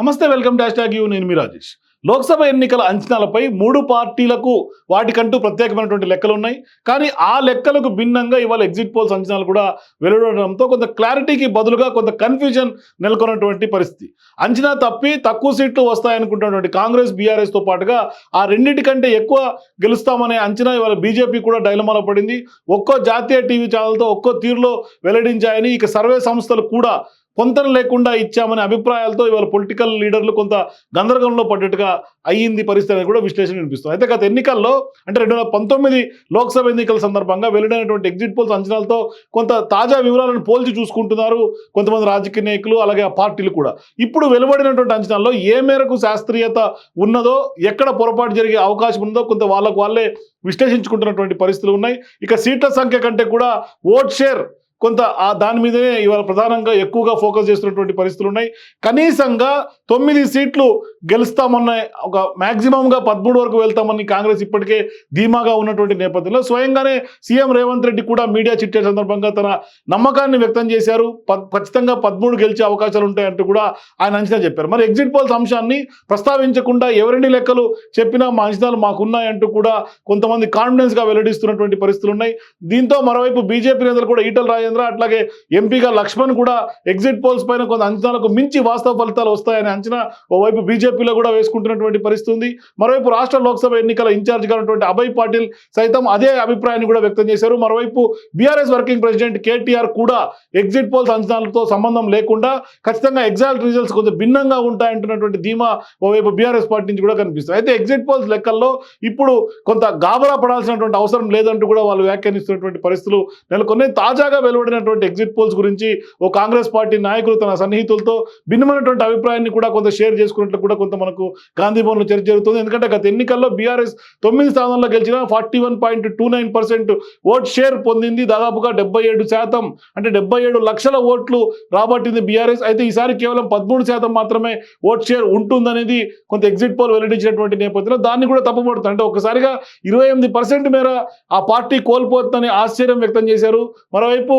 నమస్తే welcome dash tag you నేను మీ రాజేష్. లోక్సభ ఎన్నికల అంచనాలపై మూడు పార్టీలకు వాటికంటూ ప్రత్యేకమైనటువంటి లెక్కలు ఉన్నాయి. కానీ ఆ లెక్కలకు భిన్నంగా ఇవాళ ఎగ్జిట్ పోల్స్ అంచనాలు కూడా వెలువడంతో కొంత క్లారిటీకి బదులుగా కొంత కన్ఫ్యూజన్ నెలకొన్నటువంటి పరిస్థితి. అంచనా తప్పి తక్కువ సీట్లు వస్తాయనుకుంటున్నటువంటి కాంగ్రెస్ బీఆర్ఎస్తో పాటుగా ఆ రెండింటికంటే ఎక్కువ గెలుస్తామనే అంచనా ఇవాళ బీజేపీ కూడా డైలమాలో పడింది. ఒక్కో జాతీయ టీవీ ఛానల్తో ఒక్కో తీరులో వెల్లడించాయని ఇక సర్వే సంస్థలు కూడా పొంతన లేకుండా ఇచ్చామనే అభిప్రాయాలతో ఇవాళ పొలిటికల్ లీడర్లు కొంత గందరగోళంలో పడ్డట్టుగా అయ్యింది పరిస్థితి అనేది కూడా విశ్లేషణ వినిపిస్తుంది. అయితే గత ఎన్నికల్లో అంటే రెండు వేల పంతొమ్మిది లోక్సభ ఎన్నికల సందర్భంగా వెల్లడైనటువంటి ఎగ్జిట్ పోల్స్ అంచనాలతో కొంత తాజా వివరాలను పోల్చి చూసుకుంటున్నారు కొంతమంది రాజకీయ నాయకులు అలాగే ఆ పార్టీలు కూడా. ఇప్పుడు వెలువడినటువంటి అంచనాల్లో ఏ మేరకు శాస్త్రీయత ఉన్నదో ఎక్కడ పొరపాటు జరిగే అవకాశం ఉందో కొంత వాళ్ళకు వాళ్ళే విశ్లేషించుకుంటున్నటువంటి పరిస్థితులు ఉన్నాయి. ఇక సీట్ల సంఖ్య కంటే కూడా ఓట్ షేర్ కొంత ఆ దాని మీదనే ఇవాళ ప్రధానంగా ఎక్కువగా ఫోకస్ చేస్తున్నటువంటి పరిస్థితులు ఉన్నాయి. కనీసంగా తొమ్మిది సీట్లు గెలుస్తామన్న ఒక మ్యాక్సిమంగా పదమూడు వరకు వెళ్తామని కాంగ్రెస్ ఇప్పటికే ధీమాగా ఉన్నటువంటి నేపథ్యంలో స్వయంగానే సీఎం రేవంత్ రెడ్డి కూడా మీడియా చిట్టే సందర్భంగా తన నమ్మకాన్ని వ్యక్తం చేశారు. ఖచ్చితంగా పదమూడు గెలిచే అవకాశాలు ఉంటాయంటూ కూడా ఆయన అంచనా చెప్పారు. మరి ఎగ్జిట్ పోల్స్ అంశాన్ని ప్రస్తావించకుండా ఎవరిని లెక్కలు చెప్పినా మా అంచనాలు మాకున్నాయంటూ కూడా కొంతమంది కాన్ఫిడెన్స్గా వెల్లడిస్తున్నటువంటి పరిస్థితులు ఉన్నాయి. దీంతో మరోవైపు బీజేపీ నేతలు కూడా ఈటల రాజేంద్ర అట్లాగే ఎంపీగా లక్ష్మణ్ కూడా ఎగ్జిట్ పోల్స్ పైన కొంత అంచనాలకు మించి వాస్తవ ఫలితాలు వస్తాయనే అంచనా ఓవైపు బీజేపీలో కూడా వేసుకుంటున్నటువంటి పరిస్థితి ఉంది. మరోవైపు రాష్ట్ర లోక్సభ ఎన్నికల ఇన్ఛార్జిగా ఉన్నటువంటి అభయ్ పాటిల్ సైతం అదే అభిప్రాయాన్ని కూడా వ్యక్తం చేశారు. మరోవైపు బీఆర్ఎస్ వర్కింగ్ ప్రెసిడెంట్ కేటీఆర్ కూడా ఎగ్జిట్ పోల్స్ అంచనాలతో సంబంధం లేకుండా ఖచ్చితంగా ఎగ్జాక్ట్ రిజల్ట్స్ కొంచెం భిన్నంగా ఉంటాయంటున్నటువంటి ధీమా ఓవైపు బీఆర్ఎస్ పార్టీ నుంచి కూడా కనిపిస్తుంది. అయితే ఎగ్జిట్ పోల్స్ లెక్కల్లో ఇప్పుడు కొంత గాబరా పడాల్సినటువంటి అవసరం లేదంటూ కూడా వాళ్ళు వ్యాఖ్యానిస్తున్నటువంటి పరిస్థితులు నెలకొన్నాయి. తాజాగా వెలువడినటువంటి ఎగ్జిట్ పోల్స్ గురించి ఓ కాంగ్రెస్ పార్టీ నాయకులు తన సన్నిహితులతో భిన్నమైనటువంటి అభిప్రాయాన్ని కూడా కొంత షేర్ చేసుకున్నట్లు కూడా కొంత మనకు గాంధీ భవన్లో చర్చ జరుగుతుంది. ఎందుకంటే గత ఎన్నికల్లో బీఆర్ఎస్ తొమ్మిది స్థానాల్లో గెలిచిన forty one point two nine percent vote share పొందింది. దాదాపుగా డెబ్బై ఏడు శాతం అంటే డెబ్బై ఏడు లక్షల ఓట్లు రాబట్టింది బీఆర్ఎస్ అయితే ఈసారి కేవలం పదమూడు శాతం మాత్రమే ఓట్ షేర్ ఉంటుందనేది కొంత ఎగ్జిట్ పోల్ వెల్లడించినటువంటి నేపథ్యంలో దాన్ని కూడా తప్పబడుతుంది అంటే ఒకసారిగా ఇరవై ఎనిమిది పర్సెంట్ మేర ఆ పార్టీ కోల్పోతుందని ఆశ్చర్యం వ్యక్తం చేశారు. మరోవైపు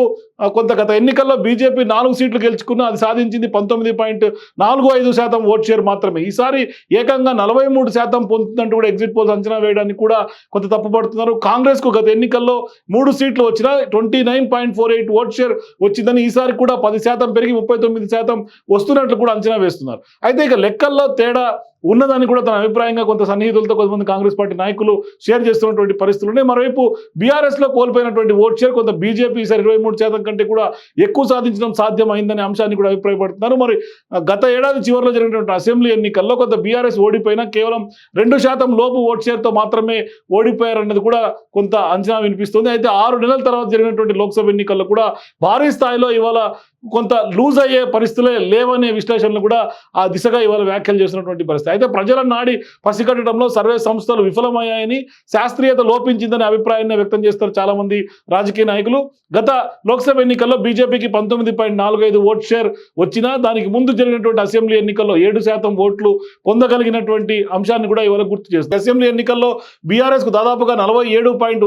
కొంత గత ఎన్నికల్లో బీజేపీ నాలుగు సీట్లు గెలుచుకున్న అది సాధించింది పంతొమ్మిది పాయింట్ నాలుగు ఐదు శాతం ఓట్ షేర్ మాత్రమే. ఈసారి ఏకంగా నలభై మూడు శాతం పొందుతుందంటూ కూడా ఎగ్జిట్ పోల్స్ అంచనా వేయడానికి కూడా కొంత తప్పుపడుతున్నారు కాంగ్రెస్కు గత ఎన్నికల్లో మూడు సీట్లు వచ్చినా twenty nine point four eight vote share వచ్చిందని ఈసారి కూడా పది శాతం పెరిగి ముప్పై తొమ్మిది శాతం వస్తున్నట్లు కూడా అంచనా వేస్తున్నారు. అయితే ఇక లెక్కల్లో తేడా ఉన్నదని కూడా తన అభిప్రాయంగా కొంత సన్నిహితులతో కొంతమంది కాంగ్రెస్ పార్టీ నాయకులు షేర్ చేస్తున్నటువంటి పరిస్థితులు ఉన్నాయి. మరోవైపు బీఆర్ఎస్లో కోల్పోయినటువంటి ఓట్ షేర్ కొంత బీజేపీ ఈసారి ఇరవై మూడు శాతం కంటే కూడా ఎక్కువ సాధించడం సాధ్యమైందనే అంశాన్ని కూడా అభిప్రాయపడుతున్నారు. మరి గత ఏడాది చివరిలో జరిగినటువంటి అసెంబ్లీ ఎన్నికల్లో కొంత బీఆర్ఎస్ ఓడిపోయినా కేవలం రెండు శాతం లోపు ఓట్ షేర్తో మాత్రమే ఓడిపోయారన్నది కూడా కొంత అంచనా వినిపిస్తుంది. అయితే ఆరు నెలల తర్వాత జరిగినటువంటి లోక్సభ ఎన్నికల్లో కూడా భారీ స్థాయిలో ఇవాళ కొంత లూజ్ అయ్యే పరిస్థితులే లేవనే విశ్లేషణలు కూడా ఆ దిశగా ఇవాళ వ్యాఖ్యలు చేసినటువంటి పరిస్థితి. అయితే ప్రజల నాడి పసిగట్టడంలో సర్వే సంస్థలు విఫలమయ్యాయని శాస్త్రీయత లోపించిందనే అభిప్రాయాన్ని వ్యక్తం చేస్తారు చాలామంది రాజకీయ నాయకులు. గత లోక్సభ ఎన్నికల్లో బీజేపీకి పంతొమ్మిది పాయింట్ నాలుగు ఐదు ఓట్ షేర్ వచ్చినా దానికి ముందు జరిగినటువంటి అసెంబ్లీ ఎన్నికల్లో ఏడు శాతం ఓట్లు పొందగలిగినటువంటి అంశాన్ని కూడా ఇవాళ గుర్తు చేస్తారు. అసెంబ్లీ ఎన్నికల్లో బీఆర్ఎస్కు దాదాపుగా నలభై ఏడు పాయింట్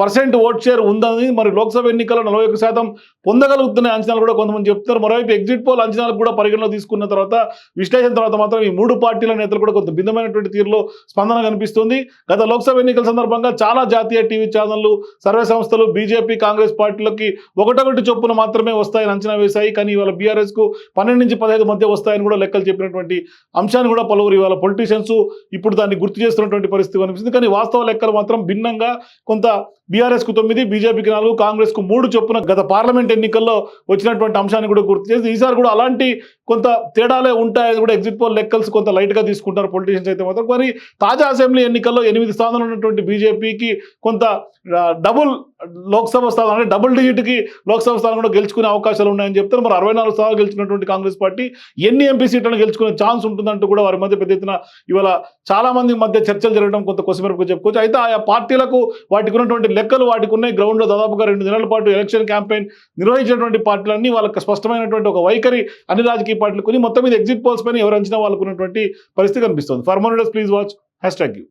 పర్సెంట్ ఓట్ షేర్ ఉందని మరి లోక్సభ ఎన్నికల్లో నలభై ఒక్క శాతం పొందగలుగుతున్న అంచనాలు కూడా కొంతమంది చెప్తున్నారు. మరోవైపు ఎగ్జిట్ పోల్ అంచనాలు కూడా పరిగణలో తీసుకున్న తర్వాత విశ్లేషణ తర్వాత మాత్రం ఈ మూడు పార్టీల నేతలు కూడా కొంత భిన్నమైనటువంటి తీరులో స్పందన కనిపిస్తుంది. గత లోక్సభ ఎన్నికల సందర్భంగా చాలా జాతీయ టీవీ ఛానళ్ళు సర్వే సంస్థలు బీజేపీ కాంగ్రెస్ పార్టీలకి ఒకటొకటి చొప్పున మాత్రమే వస్తాయని అంచనా వేశాయి. కానీ ఇవాళ బీఆర్ఎస్కు పన్నెండు నుంచి పదహైదు మధ్య వస్తాయని కూడా లెక్కలు చెప్పినటువంటి అంశాన్ని కూడా పలువురు ఇవాళ పొలిటీషియన్స్ ఇప్పుడు దాన్ని గుర్తు చేస్తున్నటువంటి పరిస్థితి కనిపిస్తుంది. కానీ వాస్తవ లెక్కలు మాత్రం భిన్నంగా కొంత బీఆర్ఎస్కు తొమ్మిది బీజేపీకి నాలుగు కాంగ్రెస్కు మూడు చొప్పున గత పార్లమెంట్ ఎన్నికల్లో వచ్చినటువంటి అంశాన్ని కూడా గుర్తు చేసి ఈసారి కూడా అలాంటి కొంత తేడాలే ఉంటాయని కూడా ఎగ్జిట్ పోల్ లెక్కల్స్ కొంత లైట్గా తీసుకుంటారు పొలిటీషియన్స్ అయితే మాత్రం. మరి తాజా అసెంబ్లీ ఎన్నికల్లో ఎనిమిది స్థానాలు ఉన్నటువంటి బీజేపీకి కొంత డబుల్ లోక్సభ స్థానం అంటే డబుల్ డిజిట్కి లోక్సభ స్థానం కూడా గెలుచుకునే అవకాశాలు ఉన్నాయని చెప్తారు. మరి అరవై నాలుగు స్థానాలు గెలుచుకున్నటువంటి కాంగ్రెస్ పార్టీ ఎన్ని ఎంపీ సీట్లను గెలుచుకునే ఛాన్స్ ఉంటుందంటూ కూడా వారి మధ్య పెద్ద ఎత్తున ఇవాళ చాలా మంది మధ్య చర్చలు జరగడం కొంత కొసమెరుపు చెప్పుకోవచ్చు. అయితే ఆయా పార్టీలకు వాటికి ఉన్నటువంటి లెక్కలు వాటికి ఉన్నాయి. గ్రౌండ్లో దాదాపుగా రెండు నెలల పాటు ఎలక్షన్ క్యాంపెయిన్ నిర్వహించినటువంటి పార్టీలన్నీ వాళ్ళకి స్పష్టమైనటువంటి ఒక వైఖరి అన్ని రాజకీయ పార్టీలు కొని మొత్తం మీద ఎగ్జిట్ పోల్స్ పైన ఎవరు అంచనా వాళ్ళకు ఉన్నటువంటి పరిస్థితి కనిపిస్తుంది. For please watch hashtag you